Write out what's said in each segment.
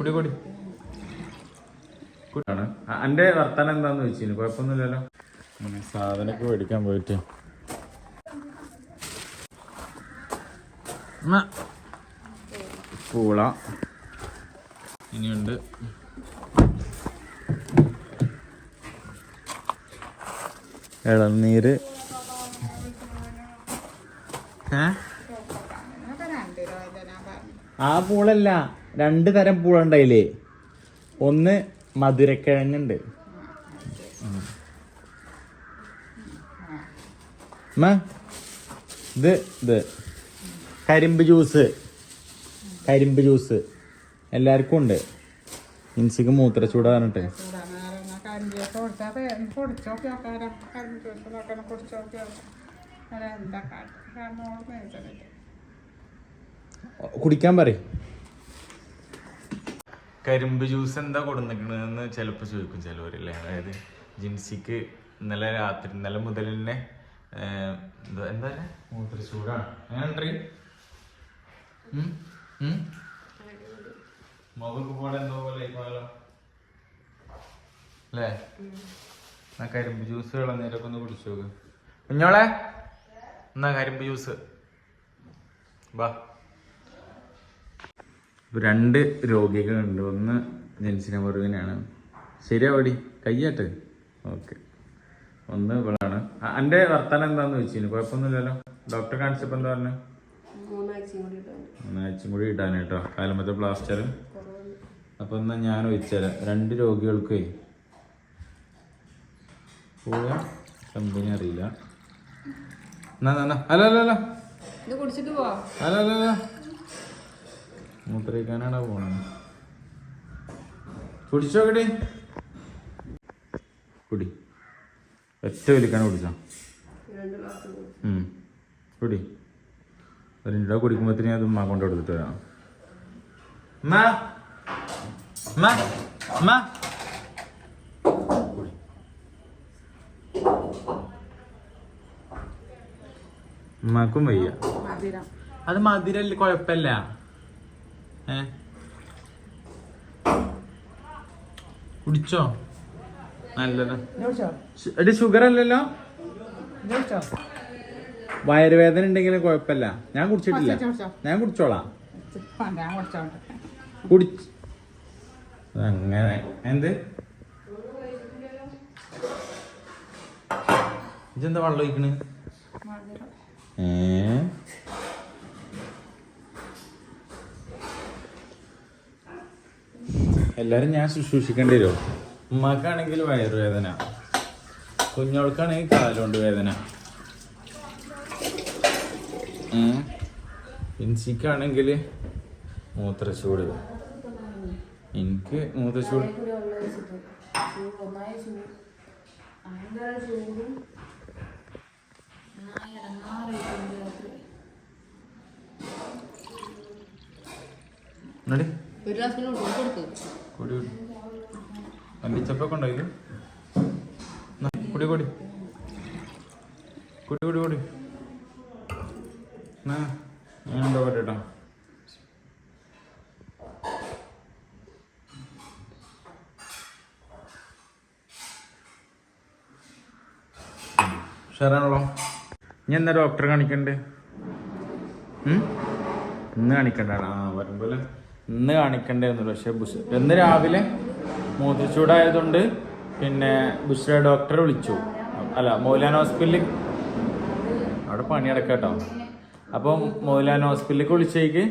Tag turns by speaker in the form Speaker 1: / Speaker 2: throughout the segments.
Speaker 1: കുടി കുടി ആണ് എന്റെ വർത്താനം എന്താന്ന് വെച്ചിന് കുഴപ്പമൊന്നുമില്ലല്ലോ. സാധനൊക്കെ സാധനമൊക്കെ മേടിക്കാൻ പോയിട്ട്. പൂള. ഇനിയുണ്ട്. ഇളനീര്. ഏ? ആ പൂളല്ല രണ്ട് തരം പൂളുണ്ടായില്ലേ ഒന്ന് മധുരക്കിഴങ്ങുണ്ട് ഇത് ഇത് കരിമ്പ് ജ്യൂസ് കരിമ്പ് ജ്യൂസ് എല്ലാവർക്കും ഉണ്ട് ഇൻസിക്ക് മൂത്രച്ചൂട പറഞ്ഞിട്ട് കുടിക്കാൻ പറയും. കരിമ്പ് ജ്യൂസ് എന്താ കൊടുന്നിക്കണെന്ന് ചിലപ്പോൾ ചോദിക്കും ചിലവരില്ലേ. അതായത് ജിൻസിക്ക് ഇന്നലെ രാത്രി ഇന്നലെ മുതൽ തന്നെ എന്താ മൂത്രച്ചൂടാണ് അങ്ങനെ മകൾക്ക് പോലെ എന്തോ പോലെ അല്ലേ? എന്നാ കരിമ്പ് ജ്യൂസ് ഇളനീരൊക്കെ ഒന്ന് കുടിച്ചു നോക്ക് കുഞ്ഞോളെ എന്നാ കരിമ്പ് ജ്യൂസ് വാ ഇപ്പൊ രണ്ട് രോഗികളുണ്ട്. ഒന്ന് ജെൻസിന ശരിയാ ശരിയാവടി. കയ്യാട്ട് ഓക്കെ. ഒന്ന് ഇവളാണ്. എന്റെ വർത്തമാനം വർത്താനം എന്താന്ന് വെച്ചിന് കുഴപ്പമൊന്നുമില്ലല്ലോ? ഡോക്ടറെ കാണിച്ചപ്പോൾ എന്താ പറഞ്ഞു? ഒന്നാഴ്ചയും കൂടി കേട്ടോ. കാലമത്തെ പ്ലാസ്റ്റർ അപ്പൊ എന്നാ ഞാൻ ഒഴിച്ചുതരാം. രണ്ട് രോഗികൾക്കേ. പോവാ. കമ്പനി അറിയില്ല. അല്ലല്ലോ അല്ല അല്ല അല്ല.
Speaker 2: ഇത് കുടിച്ചിട്ട് പോവാ.
Speaker 1: അല്ല അല്ല അല്ല. മൂത്രയിക്കാനാണ് പോണത്? കുടിച്ചോക്കടി. കുടി. ഒറ്റ വലിക്കാണ് കുടിച്ചോ.
Speaker 2: രണ്ട്.
Speaker 1: കുടി. രൂപ കുടിക്കുമ്പോഴത്തേനും അത് ഉമ്മ കൊണ്ട് കൊടുത്തിട്ട് വരാം. ഉമ്മാക്കും വയ്യ. അത് മധുരല്ല കുഴപ്പമില്ല. ഏ? കുടിച്ചോ? എടി ഷുഗർ അല്ലല്ലോ? വയറുവേദന ഉണ്ടെങ്കിലും കുഴപ്പമില്ല. ഞാൻ കുടിച്ചിട്ടില്ല. ഞാൻ കുടിച്ചോളാം. അങ്ങനെ എന്ത്? ഇതെന്താ വെള്ളം ഒഴിക്കണ്? ഏ? എല്ലാരും ഞാൻ ശുശ്രൂഷിക്കേണ്ടി വരുമോ ഉമ്മാക്കാണെങ്കിൽ വയറുവേദന. കുഞ്ഞോൾക്കാണെങ്കിൽ കാലുകൊണ്ട് വേദന. ഇൻസിക്കാണെങ്കിൽ മൂത്രച്ചൂട്. എനിക്ക് മൂത്രച്ചൂട്.
Speaker 2: കൂടി ഒരു ഗ്ലാസ് കൊടുത്തു
Speaker 1: കുടി കുടി. കുടി കുടി. കുടി ഇനി എന്നാ ഡോക്ടറെ കാണിക്കണ്ടേ? ഇന്ന് കാണിക്കണ്ട ആ വരുമ്പോലെ ഇന്ന് കാണിക്കണ്ടായിരുന്നു. പക്ഷെ ബുഷ് ഇന്ന് രാവിലെ മൂത്രച്ചൂടായതുകൊണ്ട് പിന്നെ ബുഷ്ര ഡോക്ടറെ വിളിച്ചു. അല്ല മൗലാന ഹോസ്പിറ്റലിൽ അവിടെ പണിയടക്കാം കേട്ടോ അപ്പം മൗലാന ഹോസ്പിറ്റലിലേക്ക് വിളിച്ചേക്ക്.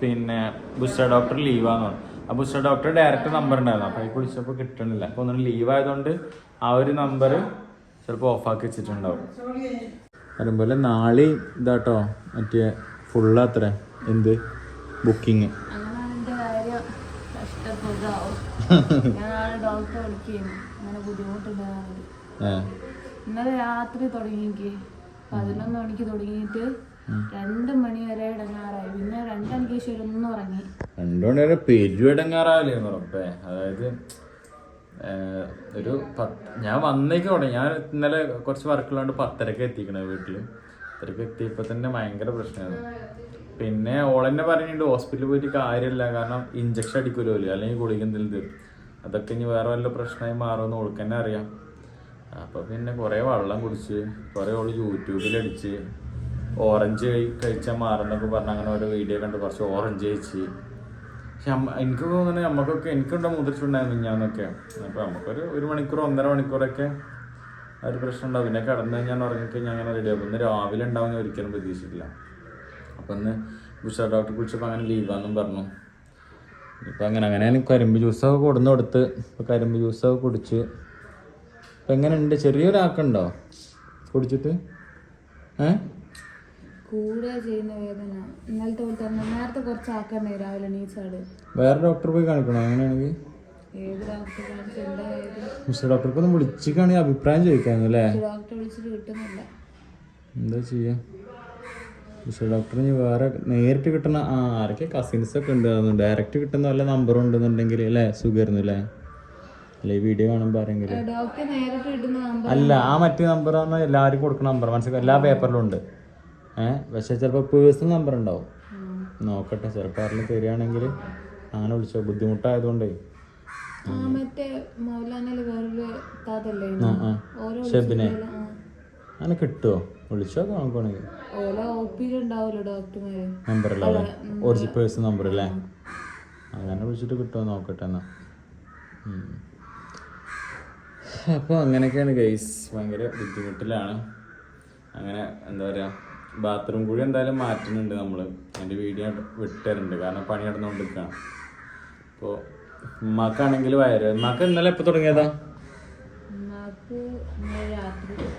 Speaker 1: പിന്നെ ബുഷ്ര ഡോക്ടർ ലീവാന്ന് പറഞ്ഞു. ആ ബുഷ്ര ഡോക്ടർ ഡയറക്റ്റ് നമ്പർ ഉണ്ടായിരുന്നു. അപ്പോൾ അതിൽ വിളിച്ചപ്പോൾ കിട്ടണില്ല. അപ്പോൾ ഒന്നും ലീവ് ആയതുകൊണ്ട് ആ ഒരു നമ്പർ ചിലപ്പോൾ ഓഫാക്കി വെച്ചിട്ടുണ്ടാവും. അതുപോലെ നാളെ ഇതാട്ടോ മറ്റേ ഫുള്ള് അത്ര. എന്ത്? ബുക്കിങ്
Speaker 2: അങ്ങനെ എന്റെ കാര്യം കഷ്ടപ്പെടാവും ഞാൻ ഡോക്ടറെ വിളിക്കുകയും അങ്ങനെ ബുദ്ധിമുട്ടുണ്ടാകുന്നത് ഇന്നലെ രാത്രി തുടങ്ങിക്ക് പതിനൊന്ന് മണിക്ക് തുടങ്ങിയിട്ട് രണ്ട് മണി വരെ ഇടങ്ങാറായി. പിന്നെ രണ്ടണിക്ക് ശേഷം ഒന്നും ഉറങ്ങി.
Speaker 1: മണി വരെ പെരുവിടങ്ങാറാവില്ലേ ഉറപ്പേ. അതായത് ഒരു പത്ത് ഞാൻ വന്നേക്ക് തുടങ്ങി ഞാൻ ഇന്നലെ കുറച്ച് വർക്കുള്ളതുകൊണ്ട് പത്തരക്ക് എത്തിക്കണേ വീട്ടിൽ പത്തരക്ക് എത്തിയപ്പോൾ തന്നെ ഭയങ്കര പ്രശ്നമാണ് പിന്നെ ഓളെന്നെ പറഞ്ഞിട്ടുണ്ട് ഹോസ്പിറ്റലിൽ പോയിട്ട് കാര്യമില്ല കാരണം ഇഞ്ചക്ഷൻ അടിക്കുമല്ലോ അല്ലെങ്കിൽ ഗുളിക എന്തെങ്കിലും അതൊക്കെ ഇനി വേറെ വല്ല പ്രശ്നമായി മാറുമെന്ന് ഓൾക്ക് തന്നെ അറിയാം. അപ്പൊ പിന്നെ കുറേ വെള്ളം കുടിച്ച് കുറെ ഓൾ യൂട്യൂബിലടിച്ച് ഓറഞ്ച് കഴിച്ചാൽ മാറുന്നൊക്കെ പറഞ്ഞ് അങ്ങനെ ഓരോ വീഡിയോ കണ്ട് കുറച്ച് ഓറഞ്ച് കഴിച്ച്. പക്ഷെ എനിക്ക് തോന്നുന്നത് നമുക്കൊക്കെ എനിക്കുണ്ടോ മുതിർച്ചുണ്ടായിരുന്നു ഞാനൊക്കെ അപ്പൊ നമുക്കൊരു ഒരു മണിക്കൂർ ഒന്നര മണിക്കൂറൊക്കെ ഒരു പ്രശ്നം ഉണ്ടാവും. പിന്നെ കിടന്ന് കഴിഞ്ഞാൽ ഉറങ്ങിക്കഴിഞ്ഞാൽ അങ്ങനെ റെഡിയാകും ഇന്ന് രാവിലെ ഉണ്ടാവും ഒരിക്കലും പ്രതീക്ഷിച്ചിട്ടില്ല. അപ്പം ഇന്ന് ബുഷ ഡോക്ടറെ കുറിച്ചപ്പോൾ അങ്ങനെ ലീവാന്നും പറഞ്ഞു. ഇപ്പം അങ്ങനെ അങ്ങനെ കരിമ്പ് ജ്യൂസൊക്കെ കൊടുന്ന് കൊടുത്ത് ഇപ്പം കരിമ്പ് ജ്യൂസൊക്കെ കുടിച്ച്. ഇപ്പം എങ്ങനെ ഉണ്ട് ചെറിയൊരാക്കുണ്ടോ കുടിച്ചിട്ട്? ഏ?
Speaker 2: കൂടെ ചെയ്യുന്ന വേദന. ഇന്നലത്തെ പോലെ തന്നെ നേരത്തെ കുറച്ച് ആക്കണ്ടേ രാവിലെ നീച്ചാട്
Speaker 1: വേറെ ഡോക്ടർ പോയി കാണിക്കണോ? അങ്ങനെയാണെങ്കിൽ
Speaker 2: ഏത് ഡോക്ടറെ കാണിച്ച്
Speaker 1: ഉഷ ഡോക്ടർക്ക് ഒന്ന് വിളിച്ചിട്ടാണെങ്കിൽ അഭിപ്രായം ചോദിക്കായിരുന്നു അല്ലേ?
Speaker 2: ഡോക്ടറെ വിളിച്ചിട്ട് കിട്ടുന്നില്ല.
Speaker 1: എന്താ ചെയ്യാ? ഉഷ ഡോക്ടറിന് വേറെ നേരിട്ട് കിട്ടുന്ന ആ ആരൊക്കെ കസിൻസ് ഒക്കെ ഉണ്ട് ഡയറക്റ്റ് കിട്ടുന്ന വല്ല നമ്പറും ഉണ്ടെന്നുണ്ടെങ്കിൽ അല്ലേ? സുഖമായിരുന്നു അല്ലേ? അല്ലെ വീഡിയോ കാണുമ്പോൾ ആരെങ്കിലും?
Speaker 2: ഡോക്ടർ നമ്പർ
Speaker 1: അല്ല ആ മറ്റേ നമ്പർ ആണ്? എല്ലാവരും കൊടുക്കുന്ന നമ്പർ മനസ്സിലാക്കും എല്ലാ പേപ്പറിലും ഉണ്ട്. ഏഹ് പക്ഷെ ചിലപ്പോൾ പേഴ്സണൽ നമ്പർ ഉണ്ടാവും. നോക്കട്ടെ ചിലപ്പോൾ ആരെങ്കിലും തരികയാണെങ്കിൽ അങ്ങനെ വിളിച്ചോ. ബുദ്ധിമുട്ടായതുകൊണ്ടേ. ഷെബിനെ. അങ്ങനെ കിട്ടുമോ വിളിച്ചോ? നോക്കുകയാണെങ്കിൽ
Speaker 2: ഓല ഒ പിയിലുണ്ടാവുമല്ലോ ഡോക്ടർമാര്?
Speaker 1: നമ്പറല്ലേ ഒറിജിനൽ പേഴ്സണൽ നമ്പർ അല്ലേ അങ്ങനെ വിളിച്ചിട്ട് കിട്ടുമോ നോക്കട്ടെ എന്നാ. അപ്പോൾ അങ്ങനെയൊക്കെയാണ് ഗൈസ് ഭയങ്കര ബുദ്ധിമുട്ടിലാണ്. അങ്ങനെ എന്താ പറയുക ബാത്റൂം കൂടി എന്തായാലും മാറ്റുന്നുണ്ട് നമ്മൾ അതിന്റെ വീഡിയോ വിട്ടുതരുന്നുണ്ട് കാരണം പണി നടന്നുകൊണ്ടിരിക്കുകയാണ്. അപ്പോൾ ഉമ്മാക്കാണെങ്കിൽ വയറ് ഉമ്മാക്ക് ഇന്നലെ എപ്പോൾ തുടങ്ങിയതാ?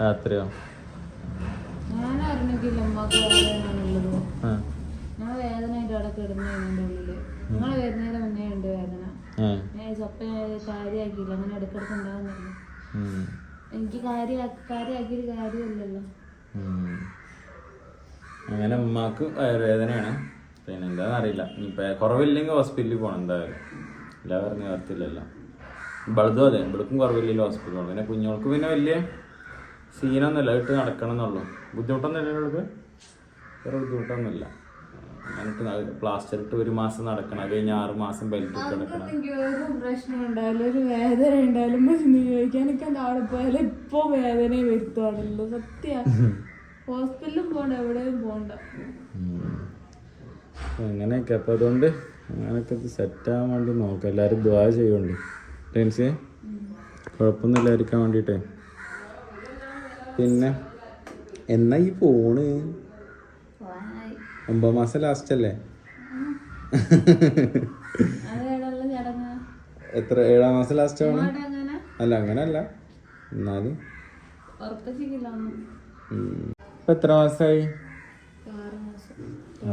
Speaker 1: രാത്രിയോ?
Speaker 2: അറിഞ്ഞിട്ടില്ല ഉമ്മാക്ക് വേദനയാണുള്ളത്
Speaker 1: ആ.
Speaker 2: ഞാൻ വേദനയായിട്ട് അവിടെ കിടന്നു എന്റെ ഉള്ളിൽ. നിങ്ങൾ വരുന്നതിന് മുന്നേ ഉണ്ട് വേദന. ഞാൻ ചപ്പ കാര്യമാക്കിയില്ല അങ്ങനെ ഉണ്ടാകുന്നില്ല എനിക്ക് കാര്യമില്ലല്ലോ.
Speaker 1: ഉമ്മാക്ക് വയറുവേദനയാണ് പിന്നെ എന്താണെന്ന് അറിയില്ല. ഇനിയിപ്പോൾ കുറവില്ലെങ്കിൽ ഹോസ്പിറ്റലിൽ പോകണം എന്തായാലും. എല്ലാ പറഞ്ഞ നിവർത്തില്ലല്ലോ ഇവളതും അതെ. ഇവിടുക്കും കുറവില്ലല്ലോ ഹോസ്പിറ്റലിൽ പോകണം പിന്നെ കുഞ്ഞുങ്ങൾക്ക് പിന്നെ വലിയ സീനൊന്നുമില്ല. ഇട്ട് നടക്കണം എന്നുള്ളൂ ബുദ്ധിമുട്ടൊന്നുമില്ല ഇവൾക്ക്? വേറെ ബുദ്ധിമുട്ടൊന്നുമില്ല എന്നിട്ട് പ്ലാസ്റ്റർ ഇട്ട് ഒരു മാസം നടക്കണം. അത് കഴിഞ്ഞ് ആറ് മാസം ബെൽറ്റ് ഇട്ട് നടക്കണം.
Speaker 2: ഒരു പ്രശ്നം ഉണ്ടായാലും ഒരു വേദന ഉണ്ടായാലും മരുന്ന് ചോദിക്കാനൊക്കെ അവിടെ പോയാലും ഇപ്പൊ വേദനയെ വരുത്തുവാണല്ലോ. സത്യ. ഹോസ്പിറ്റലിലും എവിടെയും.
Speaker 1: അങ്ങനെയൊക്കെ. അപ്പം അതുകൊണ്ട് അങ്ങനെയൊക്കെ സെറ്റ് ആവാൻ വേണ്ടി നോക്കാം. എല്ലാവരും ദ്വാ ചെയ്യുന്നുണ്ട് ടെൻസ് കുഴപ്പമൊന്നും ഇല്ലായിരിക്കാൻ വേണ്ടിയിട്ടേ. പിന്നെ എന്നാ ഈ പോണ്
Speaker 2: പോവാനായി.
Speaker 1: ഒമ്പത് മാസം ലാസ്റ്റ് അല്ലേ? എത്ര ഏഴാം മാസം ലാസ്റ്റ് ആണ്? അല്ല അങ്ങനല്ല. എന്നാലും. ഇപ്പൊ എത്ര മാസമായി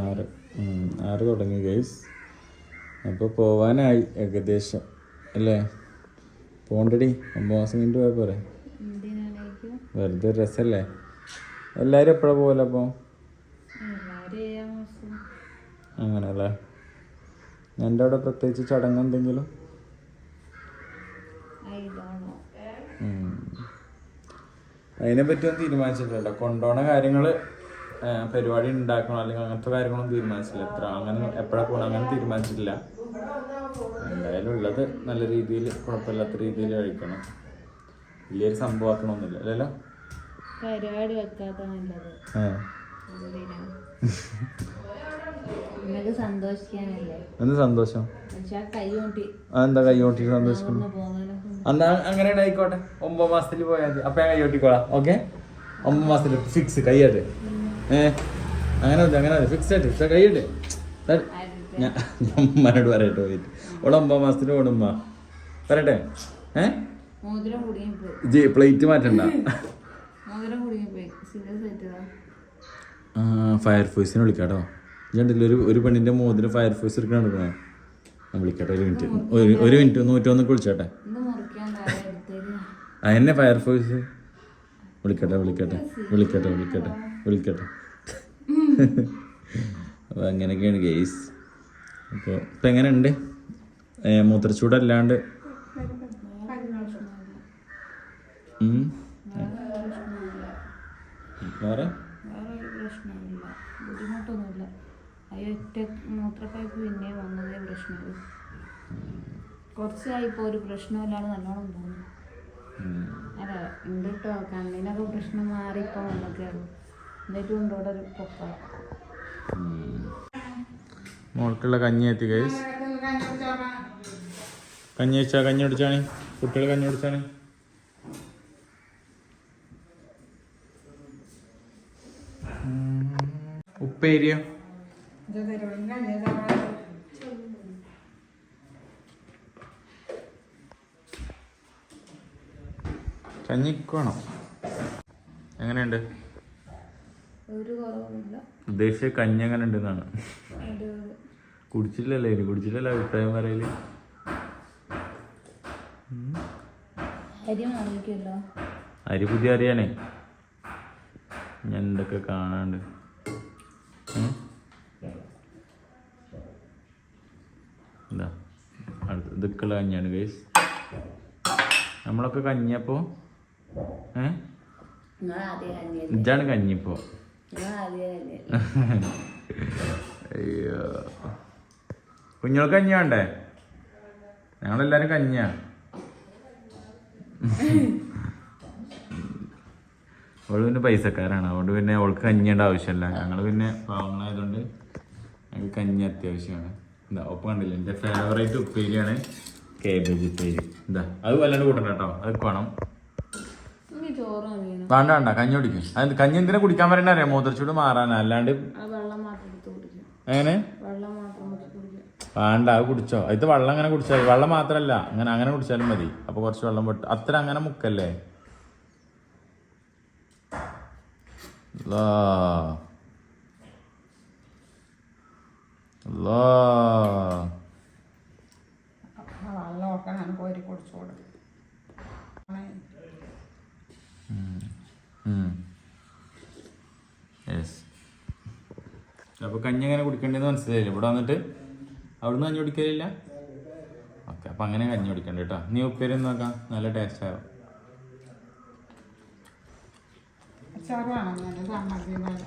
Speaker 2: ആറ്
Speaker 1: ആറ്. തുടങ്ങി ഗൈസ് അപ്പോൾ പോവാനായി ഏകദേശം അല്ലേ? പോണ്ടടി ഒമ്പത് മാസം കഴിഞ്ഞിട്ട് പോയാൽ പോരെ. വെറുതെ രസമല്ലേ എല്ലാവരും എപ്പോഴാണ് പോകല അപ്പോൾ
Speaker 2: എല്ലാവരും ഏഴാം മാസം
Speaker 1: അങ്ങനെ അല്ലേ എന്റെ അവിടെ പ്രത്യേകിച്ച് ചടങ്ങ് എന്തെങ്കിലും?
Speaker 2: ഐ പറ്റി
Speaker 1: ഒന്നും അതിനെ തീരുമാനിച്ചിട്ടില്ല കൊണ്ടുപോണ കാര്യങ്ങൾ പരിപാടി ഉണ്ടാക്കണം അല്ലെങ്കിൽ അങ്ങനത്തെ കാര്യങ്ങളൊന്നും തീരുമാനിച്ചില്ല എത്ര അങ്ങനെ എപ്പോഴാണ് പോകണം അങ്ങനെ തീരുമാനിച്ചിട്ടില്ല. എന്തായാലും ഉള്ളത് നല്ല രീതിയിൽ കുഴപ്പമില്ലാത്ത രീതിയിൽ കഴിക്കണം. വലിയൊരു സംഭവമാക്കണമെന്നില്ല അല്ലല്ലോ?
Speaker 2: പരിപാടി വെക്കാത്ത നല്ലത്
Speaker 1: ആ
Speaker 2: എന്തിനാ? നിങ്ങൾക്ക് സന്തോഷിക്കാനല്ലേ
Speaker 1: എന്ത് സന്തോഷം?
Speaker 2: എന്താ കൈ കൊണ്ടി
Speaker 1: അതെന്താ കൈ കൊട്ടി സന്തോഷിക്കുന്നു? എന്നാ അങ്ങനെ ആയിക്കോട്ടെ ഒമ്പത് മാസത്തിൽ പോയാൽ മതി. അപ്പൊ ഞാൻ കൈ ഓട്ടിക്കോളാം ഓക്കെ? ഒമ്പത് മാസത്തിൽ ഫിക്സ് കൈയ്യാട്ട് ഏ? അങ്ങനെ അങ്ങനെ ഫിക്സ് ആയിട്ട് കൈയ്യട്ട് ഞാൻ ഉമ്മനോട് പറയട്ടെ പോയിട്ട്. ഓളെ ഒമ്പത് മാസത്തിൽ ഓടുമ്മ പറയട്ടെ. ഏ? G plate മാറ്റണ്ട. ഫയർഫോഴ്സിനെ വിളിക്കാട്ടോ. ഇതുണ്ടല്ലോ ഒരു ഒരു പെണ്ണിന്റെ മോതിരം ഫയർഫോഴ്സ് എടുക്കാൻ എടുക്കണേ? ഞാൻ വിളിക്കട്ടെ ഒരു മിനിറ്റ് ഒരു ഒരു മിനിറ്റ് നൂറ്റൊന്ന് വിളിച്ചോട്ടെ അതന്നെ ഫയർഫോഴ്സ് വിളിക്കട്ടെ വിളിക്കട്ടെ വിളിക്കട്ടെ വിളിക്കട്ടെ വിളിക്കട്ടെ. അപ്പോൾ അങ്ങനെയൊക്കെയാണ് ഗെയ്സ് അപ്പോൾ ഇപ്പം എങ്ങനെയുണ്ട്? മൂത്രച്ചൂടല്ലാണ്ട്. വേറെ?
Speaker 2: ബുദ്ധിമുട്ടൊന്നുമില്ല മൂത്രപ്പൈപ്പ് പിന്നെയും വന്നതേ പ്രശ്നമുള്ളൂ. കുറച്ചായി ഇപ്പോൾ ഒരു പ്രശ്നമില്ലാതെ നല്ലോണം തോന്നുന്നു അല്ല ഉണ്ട് കേട്ടോ കണ്ണിനൊക്കെ പ്രശ്നം മാറി ഇപ്പോൾ വന്നൊക്കെ എന്നിട്ടും ഉണ്ട് ഇവിടെ ഒരു പൊക്ക
Speaker 1: മോൾക്കുള്ള കഞ്ഞി എത്തി കൈസ് കഞ്ഞി വെച്ചാ കഞ്ഞി കുടിച്ചാണ്. കുട്ടികൾ കഞ്ഞി കുടിച്ചാണ്. ഉപ്പേരിയോ? കഞ്ഞിക്ക് വേണം എങ്ങനെയുണ്ട് ഉദ്ദേശിച്ച കഞ്ഞി എങ്ങനെ ഉണ്ടെന്നാണ്. കുടിച്ചില്ലല്ലേ ഇനി? കുടിച്ചില്ലല്ലോ അഭിപ്രായം പറയൽ?
Speaker 2: അരി
Speaker 1: പുതിയ അറിയാനേ ഞാൻ എന്തൊക്കെ കാണാണ്ട് ഉം? അടുത്ത് ഇതൊക്കെയുള്ള കഞ്ഞിയാണ് ഗൈസ് നമ്മളൊക്കെ കഞ്ഞിയപ്പോ ഏ?
Speaker 2: നിങ്ങൾ ആദ്യം കഞ്ഞിയല്ലേ
Speaker 1: ഇതാണ് കഞ്ഞിപ്പോ കുഞ്ഞുങ്ങൾക്ക് കഞ്ഞി വേണ്ടേ? ഞങ്ങളെല്ലാരും കഞ്ഞിയാ. അവൾ പിന്നെ പൈസക്കാരാണ് അതുകൊണ്ട് പിന്നെ അവൾക്ക് കഞ്ഞിയുടെ ആവശ്യമില്ല. ഞങ്ങൾ പിന്നെ പാവങ്ങളായതുകൊണ്ട് ഞങ്ങൾക്ക് കഞ്ഞി അത്യാവശ്യമാണ്. എന്താ ഒപ്പം കണ്ടില്ല? എന്റെ ഫേവറേറ്റ് ഉപ്പേരിയാണ് കേബേജ് ഉപ്പേരി. എന്താ അത് വല്ലാണ്ട് കൂട്ടണം കേട്ടോ. അത് വേണം. വേണ്ട വേണ്ട കഞ്ഞി കുടിക്കും. അത് കഞ്ഞി എന്തിനാ കുടിക്കാൻ വരണ്ട അറിയാം? മൂത്രച്ചൂട് മാറാനാ. അല്ലാണ്ട് എങ്ങനെ? വേണ്ട അത് കുടിച്ചോ. ഇത് വെള്ളം അങ്ങനെ കുടിച്ചാൽ. വെള്ളം മാത്രല്ല അങ്ങനെ അങ്ങനെ കുടിച്ചാലും മതി. അപ്പൊ കുറച്ച് വെള്ളം പൊട്ട്. അത്ര അങ്ങനെ മുക്കല്ലേ? അല്ലാ. അല്ലാ. അപ്പൊ കഞ്ഞി എങ്ങനെ കുടിക്കേണ്ടതെന്ന് മനസ്സിലായില്ല? ഇവിടെ വന്നിട്ട് അവിടുന്ന് കഞ്ഞി കുടിക്കലില്ല? ഓക്കെ അപ്പൊ അങ്ങനെ കഞ്ഞി കുടിക്കണ്ട കേട്ടോ. നീ ഉപ്പേരി നോക്കാം നല്ല ടേസ്റ്റ് ആവും.
Speaker 3: അച്ചാറ് വേണം ഞാൻ സമ്മതിക്കുന്നല്ല